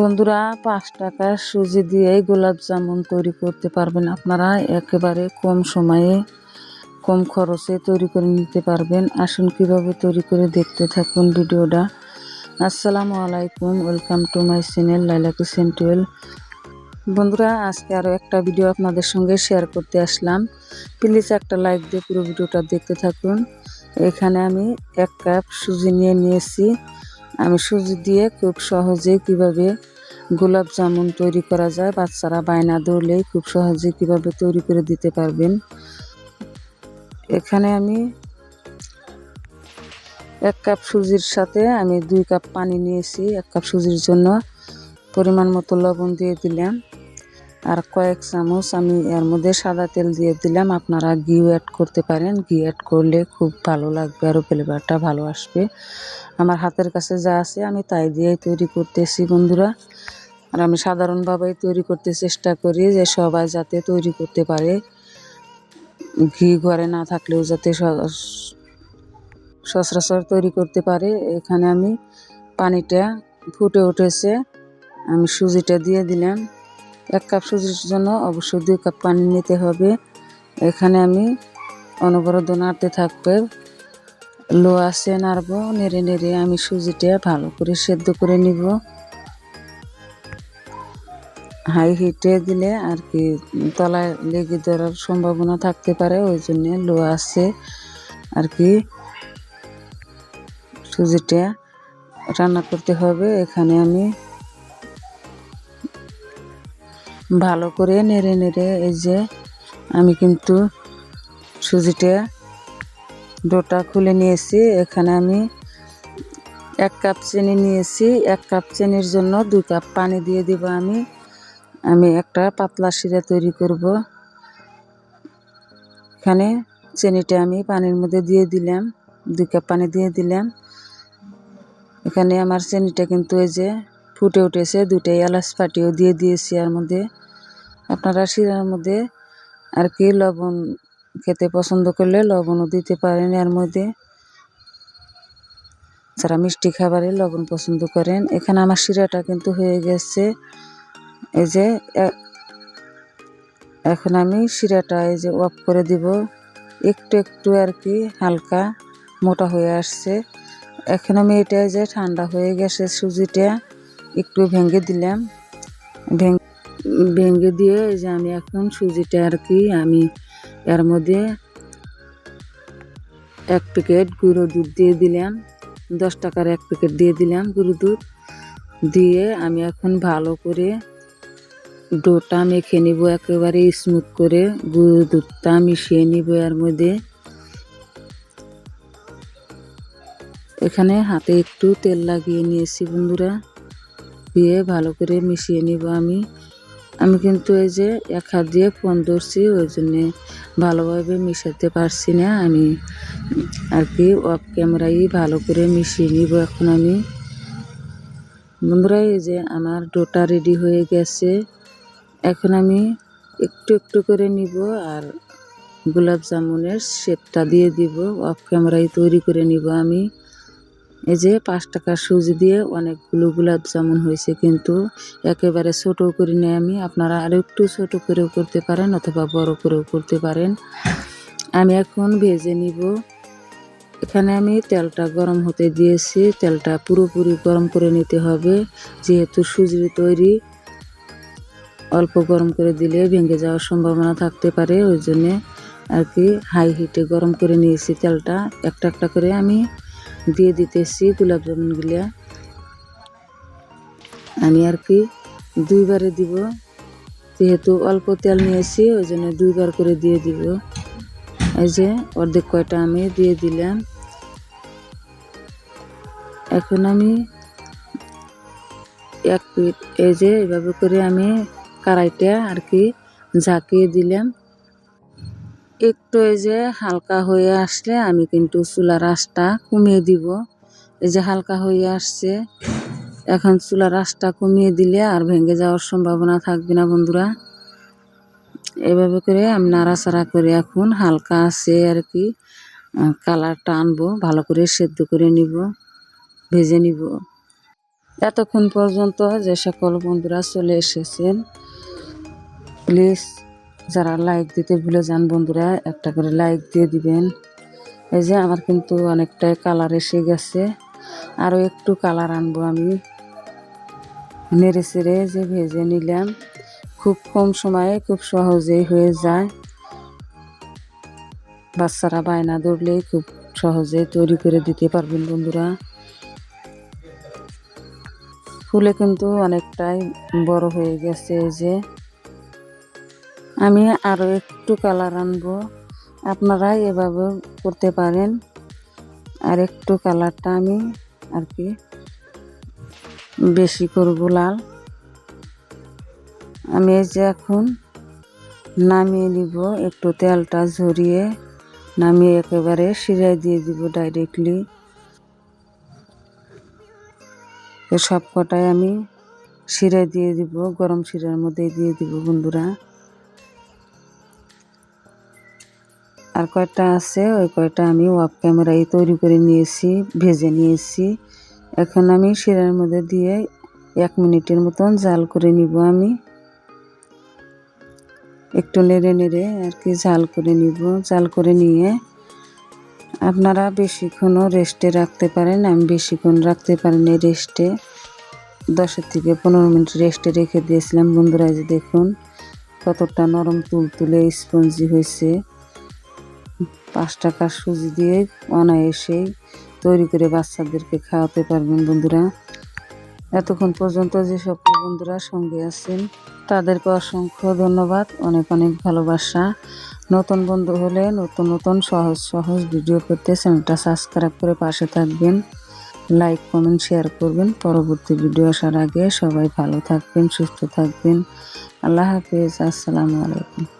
বন্ধুরা, পাঁচ টাকার সুজি দিয়ে গোলাপ জামুন তৈরি করতে পারবেন আপনারা। একেবারে কম সময়ে, কম খরচে তৈরি করে নিতে পারবেন। আসুন কীভাবে তৈরি করে দেখতে থাকুন ভিডিওটা। আসসালামু আলাইকুম, welcome to my channel Laila kitchen twelve বন্ধুরা, আজকে আরও একটা ভিডিও আপনাদের সঙ্গে শেয়ার করতে আসলাম। প্লিজ একটা লাইক দিয়ে পুরো ভিডিওটা দেখতে থাকুন। এখানে আমি এক কাপ সুজি নিয়ে নিয়েছি। আমি সুজি দিয়ে খুব সহজে কীভাবে গোলাপ জামুন তৈরি করা যায়, বাচ্চারা বায়না ধরলেই খুব সহজে কীভাবে তৈরি করে দিতে পারবেন। এখানে আমি এক কাপ সুজির সাথে আমি দুই কাপ পানি নিয়েছি, এক কাপ সুজির জন্য পরিমাণ মতো লবণ দিয়ে দিলাম। আর কয়েক চামচ আমি এর মধ্যে সাদা তেল দিয়ে দিলাম। আপনারা ঘিও অ্যাড করতে পারেন। ঘি অ্যাড করলে খুব ভালো লাগবে আরও ফ্লেভারটা ভালো আসবে। আমার হাতের কাছে যা আছে আমি তাই দিয়েই তৈরি করতেছি বন্ধুরা। আর আমি সাধারণভাবেই তৈরি করতে চেষ্টা করি যে সবাই যাতে তৈরি করতে পারে। ঘি ঘরে না থাকলেও যাতে সচরাচর তৈরি করতে পারে। এখানে আমি পানিটা ফুটে উঠেছে। আমি সুজিটা দিয়ে দিলাম। এক কাপ সুজির জন্য অবশ্যই দুই কাপ পানি নিতে হবে। এখানে আমি অনবরত নাড়তে থাকবে। লো আছে নাড়বো, নেড়ে নেড়ে আমি সুজিটা ভালো করে সেদ্ধ করে নিব। হাই হিটে দিলে আর কি তলায় লেগে ধরার সম্ভাবনা থাকতে পারে, ওই জন্যে লো আছে আর কি সুজিটা রান্না করতে হবে। এখানে আমি ভালো করে নেড়ে নেড়ে এই যে আমি কিন্তু সুজিটা ডোটা খুলে নিয়েছি। এখানে আমি এক কাপ চিনি নিয়েছি। এক কাপ চিনির জন্য দুই কাপ পানি দিয়ে দিব আমি। আমি একটা পাতলা শিরা তৈরি করব। এখানে চিনিটা আমি পানির মধ্যে দিয়ে দিলাম। দুই কাপ পানি দিয়ে দিলাম। এখানে আমার চিনিটা কিন্তু এই যে ফুটে উঠেছে দুটাই এলাচ পাটিও দিয়ে দিয়েছি এর মধ্যে। আপনারা শিরার মধ্যে আর কি লবণ খেতে পছন্দ করলে লবণও দিতে পারেন এর মধ্যে। যারা মিষ্টি খাবারে লবণ পছন্দ করেন, এখানে আমার শিরাটা কিন্তু হয়ে গেছে। এই যে এখন আমি শিরাটা এই যে অফ করে দিব। একটু একটু আর কি হালকা মোটা হয়ে আসছে। এখন আমি এটা যে ঠান্ডা হয়ে গেছে সুজিটা। একটু ভেঙে দিলাম। ভেঙে দিয়ে যে আমি এখন সুজিটা আর কি আমি এর মধ্যে এক প্যাকেট গুঁড়ো দুধ দিয়ে দিলাম। দশ টাকার এক প্যাকেট দিয়ে দিলাম গুঁড়ো দুধ। দিয়ে আমি এখন ভালো করে ডোটা মেখে নিব, একেবারে স্মুথ করে গুঁড়ো দুধটা মিশিয়ে নিব এর মধ্যে। এখানে হাতে একটু তেল লাগিয়ে নিয়েছি বন্ধুরা। দিয়ে ভালো করে মিশিয়ে নিব আমি। আমি কিন্তু এই যে এক হাত দিয়ে ফোন ধরছি, ওই জন্যে ভালোভাবে মিশাতে পারছি না আমি। আর কি অফ ক্যামেরাই ভালো করে মিশিয়ে নিব এখন আমি। বন্ধুরা, এই যে আমার ডোটা রেডি হয়ে গেছে। এখন আমি একটু একটু করে নিব আর গোলাপ জামুনের শেপটা দিয়ে দিব। অফ ক্যামেরায় তৈরি করে নিব আমি। এই যে পাঁচ টাকার সুজি দিয়ে অনেকগুলো গোলাপ জামুন হয়েছে, কিন্তু একেবারে ছোট করে নিয়ে আমি আপনারা আরও একটু ছোট করেও করতে পারেন অথবা বড় করেও করতে পারেন। আমি এখন ভেজে নিব। এখানে আমি তেলটা গরম হতে দিয়েছি। তেলটা পুরোপুরি গরম করে নিতে হবে। যেহেতু সুজির তৈরি, অল্প গরম করে দিলে ভেঙে যাওয়ার সম্ভাবনা থাকতে পারে, ওই জন্যে আর কি হাই হিটে গরম করে নিয়েছি তেলটা। একটা একটা করে আমি দিয়ে দিতেছি গোলাপ জামুনগুলা। আমি আর কি দুইবারে দিব, যেহেতু অল্প তেল নিয়েছি ওই জন্য দুইবার করে দিয়ে দিব। এই যে অর্ধেক কয়টা আমি দিয়ে দিলাম। এখন আমি এক পিট, এই যে এভাবে করে আমি কড়াইটা আর কি ঝাঁকিয়ে দিলাম। একটু এই যে হালকা হয়ে আসলে আমি কিন্তু চুলার আঁচটা কমিয়ে দিব। এই যে হালকা হয়ে আসছে, এখন চুলার আঁচটা কমিয়ে দিলে আর ভেঙে যাওয়ার সম্ভাবনা থাকবে না বন্ধুরা। এভাবে করে আমি নাড়াচাড়া করে এখন হালকা আছে আর কি কালারটা আনব, ভালো করে সেদ্ধ করে নিব, ভেজে নিব। এতক্ষণ পর্যন্ত যে সকল বন্ধুরা চলে এসেছেন প্লিজ যারা লাইক দিতে ভুলে যান বন্ধুরা, একটা করে লাইক দিয়ে দিবেন। এই যে আমার কিন্তু অনেকটাই কালার এসে গেছে। আরও একটু কালার আনব আমি। নেড়ে চেড়ে যে ভেজে নিলাম। খুব কম সময়ে খুব সহজেই হয়ে যায়। বাচ্চারা বায়না ধরলেই খুব সহজে তৈরি করে দিতে পারবেন বন্ধুরা। ফুলে কিন্তু অনেকটাই বড় হয়ে গেছে যে। আমি আরও একটু কালার আনব। আপনারা এভাবে করতে পারেন। আর একটু কালারটা আমি আর কি বেশি করব লাল। আমি এই যে এখন নামিয়ে নিব, একটু তেলটা ঝরিয়ে নামিয়ে একেবারে শিরায় দিয়ে দিব ডাইরেক্টলি সব কটাই আমি শিরায় দিয়ে দিব, গরম শিরার মধ্যে দিয়ে দিব বন্ধুরা। আর কয়েকটা আছে? ওই কয়টা আমি ওয়াপ ক্যামেরায় তৈরি করে নিয়েছি, ভেজে নিয়েছি। এখন আমি শিরার মধ্যে দিয়ে এক মিনিটের মতন জাল করে নিব আমি। একটু নেড়ে নেড়ে আর কি জাল করে নিব, জাল করে নিয়ে। আপনারা বেশিক্ষণও রেস্টে রাখতে পারেন, আমি বেশিক্ষণ রাখতে পারিনি রেস্টে। দশের থেকে পনেরো মিনিট রেস্টে রেখে দিয়েছিলাম। বন্ধুরা যে দেখুন, কতটা নরম তুল তুলে স্পঞ্জি হয়েছে। পাঁচ টাকার সুজি দিয়ে অনায়াসেই তৈরি করে বাচ্চাদেরকে খাওয়াতে পারবেন বন্ধুরা। এতক্ষণ পর্যন্ত যে সকল বন্ধুরা সঙ্গে আছেন, তাদেরকে অসংখ্য ধন্যবাদ, অনেক অনেক ভালোবাসা। নতুন বন্ধু হলে নতুন নতুন সহজ সহজ ভিডিও করতে চ্যানেলটা সাবস্ক্রাইব করে পাশে থাকবেন। লাইক, কমেন্ট, শেয়ার করবেন। পরবর্তী ভিডিও আসার আগে সবাই ভালো থাকবেন, সুস্থ থাকবেন। আল্লাহ হাফিজ, আসসালামু আলাইকুম।